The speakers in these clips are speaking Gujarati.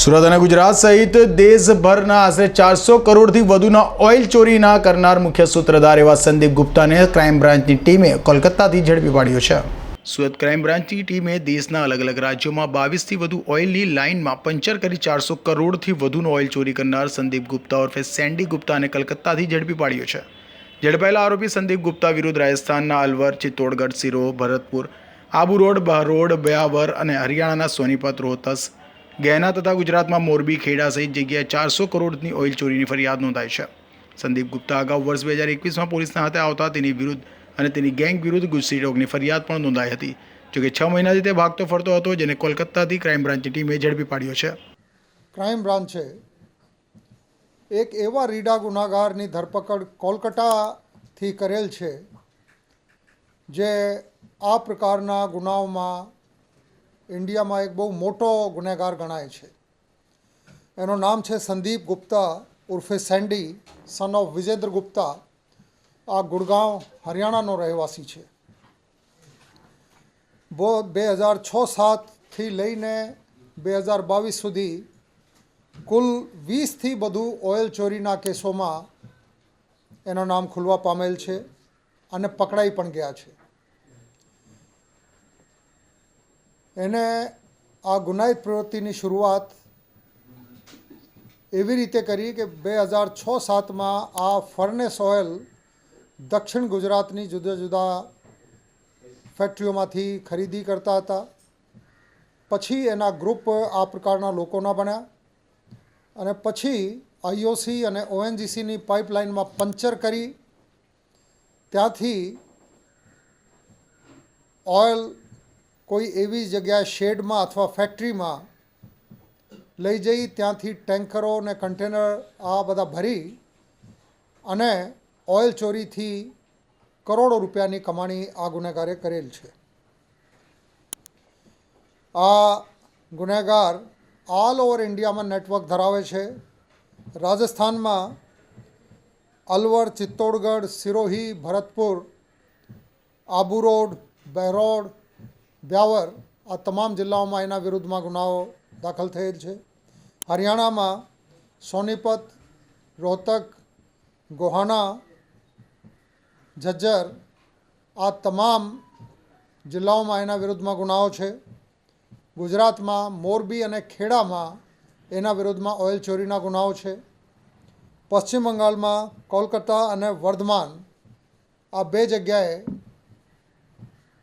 સુરત અને ગુજરાત સહિત દેશભરના આશરે ચારસો કરોડથી વધુના ઓઇલ ચોરીના કરનાર મુખ્ય સૂત્રધાર એવા સંદીપ ગુપ્તાને ક્રાઇમ બ્રાન્ચની ટીમે કોલકાતાથી ઝડપી પાડ્યો છે. સુરત ક્રાઇમ બ્રાન્ચની ટીમે દેશના અલગ અલગ રાજ્યોમાં બાવીસથી વધુ ઓઇલની લાઇનમાં પંચર કરી ચારસો કરોડથી વધુનો ઓઇલ ચોરી કરનાર સંદીપ ગુપ્તા ઉર્ફે સેન્ડી ગુપ્તાને કલકત્તાથી ઝડપી પાડ્યો છે. ઝડપાયેલા આરોપી સંદીપ ગુપ્તા વિરુદ્ધ રાજસ્થાનના અલવર, ચિત્તોડગઢ સિરોહ ભરતપુર, આબુ રોડ, બહરોડ, બ્યાવર અને હરિયાણાના સોનીપત, રોહતસ ગેના તથા ગુજરાતમાં મોરબી, ખેડા સહિત જગ્યાએ ચારસો કરોડની ઓઇલ ચોરીની ફરિયાદ નોંધાઈ છે. સંદીપ ગુપ્તા અગાઉ વર્ષ બે હજાર એકવીસમાં પોલીસના હાથે આવતા તેની વિરુદ્ધ અને તેની ગેંગ વિરુદ્ધ ગુસ્સી રોગની ફરિયાદ પણ નોંધાઈ હતી. જોકે છ મહિનાથી તે ભાગતો ફરતો હતો, જેને કોલકાતાથી ક્રાઇમ બ્રાન્ચની ટીમે ઝડપી પાડ્યો છે. ક્રાઇમ બ્રાન્ચે એક એવા રીડા ગુનાગારની ધરપકડ કોલકાતાથી કરેલ છે, જે આ પ્રકારના ગુનાઓમાં ઇન્ડિયામાં એક બહુ મોટો ગુનેગાર ગણાય છે. એનું નામ છે સંદીપ ગુપ્તા ઉર્ફે Sandy son of Vijender Gupta. આ ગુડગાંવ, હરિયાણાનો રહેવાસી છે. બો, બે હજાર છ સાતથી લઈને બે હજાર બાવીસ સુધી કુલ વીસથી વધુ ઓઇલ ચોરીના કેસોમાં એનું નામ ખુલવા પામેલ છે અને પકડાઈ પણ ગયા છે. એને આ ગુનાહિત પ્રવૃત્તિની શરૂઆત એવી રીતે કરી કે બે હજાર છ સાતમાં આ ફર્નેસ ઓઇલ દક્ષિણ ગુજરાતની જુદા જુદા ફેક્ટરીઓમાંથી ખરીદી કરતા હતા. પછી એના ગ્રુપ આ પ્રકારના લોકોના બન્યા અને પછી આઈઓસી અને ઓએનજીસીની પાઇપલાઇનમાં પંચર કરી. ત્યાંથી ઓઇલ કોઈ એવી જગ્યાએ શેડમાં અથવા ફેક્ટરીમાં લઈ જઈ, ત્યાંથી ટેન્કરો અને કન્ટેનર આ બધા ભરી અને ઓઇલ ચોરીથી કરોડો રૂપિયાની કમાણી આ ગુનેગારે કરેલ છે. આ ગુનેગાર ઓલ ઓવર ઇન્ડિયામાં નેટવર્ક ધરાવે છે. રાજસ્થાનમાં અલવર, ચિત્તોડગઢ, સિરોહી, ભરતપુર, આબુ રોડ બહેરોડ બ્યાવર આ તમામ જિલ્લાઓમાં એના વિરુદ્ધમાં ગુનાઓ દાખલ થયેલ છે. હરિયાણામાં સોનીપત, રોહતક, ગોહાના, ઝજ્જર આ તમામ જિલ્લાઓમાં એના વિરુદ્ધમાં ગુનાઓ છે. ગુજરાતમાં મોરબી અને ખેડામાં એના વિરુદ્ધમાં ઓઇલ ચોરીના ગુનાઓ છે. પશ્ચિમ બંગાળમાં કોલકાતા અને વર્ધમાન આ બે જગ્યાએ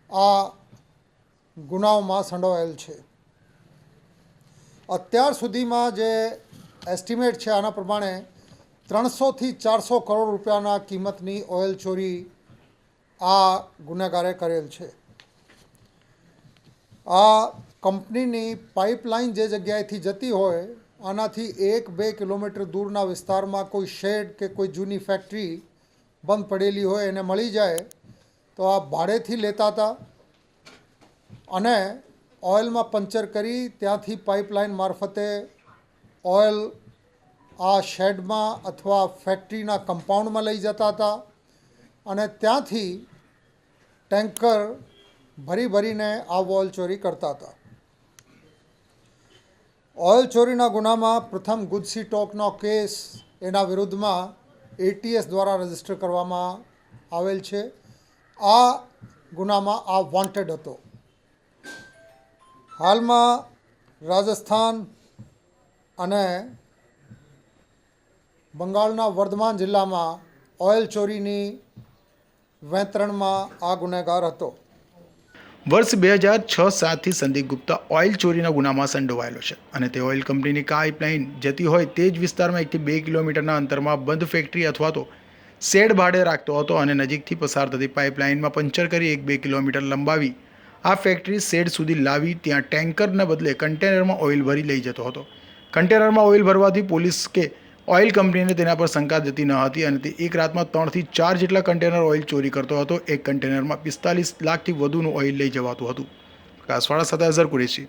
આ ગુનાઓમાં સંડોવાયેલ છે. અત્યાર સુધીમાં જે એસ્ટિમેટ છે આના પ્રમાણે ત્રણસોથી ચારસો કરોડ રૂપિયાના કિંમતની ઓઇલ ચોરી આ ગુનેગારે કરેલ છે. આ કંપનીની પાઇપલાઇન જે જગ્યાએથી જતી હોય, આનાથી એક બે કિલોમીટર દૂરના વિસ્તારમાં કોઈ શેડ કે કોઈ જૂની ફેક્ટરી બંધ પડેલી હોય, એને મળી જાય, તો આ ભાડેથી લેતા હતા. અને ઓઇલમાં પંચર કરી ત્યાંથી પાઇપલાઇન મારફતે ઓઇલ આ શેડમાં અથવા ફેક્ટરીના કમ્પાઉન્ડમાં લઈ જતા હતા અને ત્યાંથી ટેન્કર ભરી ભરીને આ ઓઇલ ચોરી કરતા હતા. ઓઇલ ચોરીના ગુનામાં પ્રથમ ગુજસી ટોકનો કેસ એના વિરુદ્ધમાં એટીએસ દ્વારા રજિસ્ટર કરવામાં આવેલ છે. આ ગુનામાં આ વોન્ટેડ હતો. હાલમાં રાજસ્થાન અને બંગાળના વર્ધમાન જિલ્લામાં ઓઇલ ચોરીની વેતરણમાં આ ગુનેગાર હતો. વર્ષ બે હજાર છ સાતથી સંદીપ ગુપ્તા ઓઇલ ચોરીના ગુનામાં સંડોવાયેલો છે અને તે ઓઇલ કંપનીની પાઇપલાઇન જતી હોય તે જ વિસ્તારમાં એકથી બે કિલોમીટરના અંતરમાં બંધ ફેક્ટરી અથવા તો શેડ ભાડે રાખતો હતો અને નજીકથી પસાર થતી પાઇપલાઇનમાં પંચર કરી એક બે કિલોમીટર લંબાવી આ ફેક્ટરી શેડ સુધી લાવી ત્યાં ટેન્કરને બદલે કન્ટેનરમાં ઓઇલ ભરી લઈ જતો હતો. કન્ટેનરમાં ઓઇલ ભરવાથી પોલીસ કે ઓઇલ કંપનીને તેના પર શંકા જતી ન હતી અને તે એક રાતમાં ત્રણથી ચાર જેટલા કન્ટેનર ઓઇલ ચોરી કરતો હતો. એક કન્ટેનરમાં પિસ્તાલીસ લાખથી વધુનું ઓઇલ લઈ જવાતું હતું. કાસવાડા સાથે અઝર કુરેશી.